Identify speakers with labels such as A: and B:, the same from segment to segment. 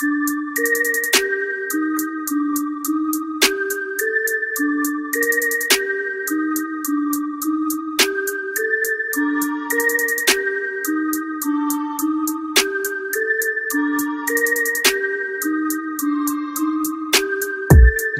A: thank you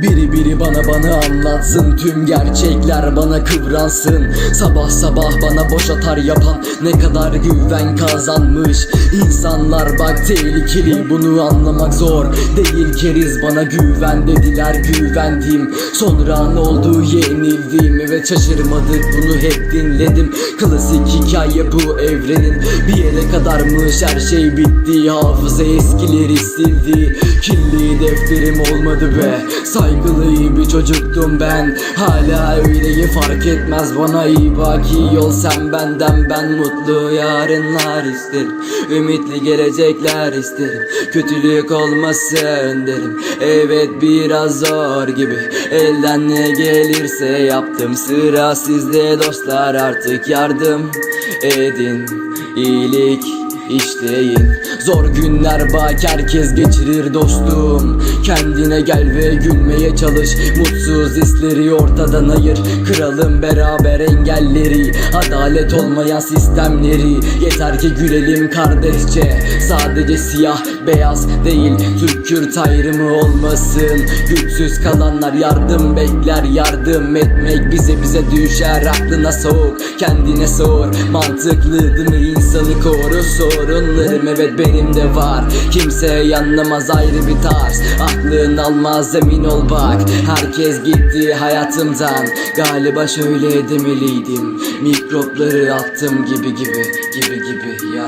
A: Biri biri bana bana anlatsın Tüm gerçekler bana kıvransın. Sabah sabah bana boş atar yapan Ne kadar güven kazanmış. İnsanlar bak tehlikeli Bunu anlamak zor. Değil keriz bana güven dediler güvendim. Sonra ne oldu? Yenildim Ve şaşırmadık bunu hep dinledim. Klasik hikaye bu evrenin Bir yere kadarmış. Her şey bitti Hafıza eskileri sildi. Kirli defterim olmadı be. Saygılı bir çocuktum ben. Hala öyleyi fark etmez. Bana iyi bak iyi ol. Sen benden Ben mutlu yarınlar isterim. Ümitli gelecekler isterim. Kötülük olmasın derim Evet biraz zor gibi. Elden ne gelirse yaptım. Sıra sizde dostlar artık yardım edin İyilik İşteyin Zor günler bak herkes geçirir dostum. Kendine gel ve gülmeye çalış. Mutsuz hisleri ortadan ayır. Kıralım beraber engelleri. Adalet olmayan sistemleri. Yeter ki gülelim kardeşçe. Sadece siyah beyaz değil Türk Kürt ayrımı olmasın. Güçsüz kalanlar yardım bekler. Yardım etmek bize bize düşer. Aklına soğuk kendine sor. Mantıklı değil mi? İnsanı koru Sorunlarım evet benim de var. Kimse anlamaz ayrı bir tarz. Aklın almaz emin ol bak. Herkes gitti hayatımdan. Galiba şöyle demeliydim. Mikropları attım gibi gibi gibi gibi ya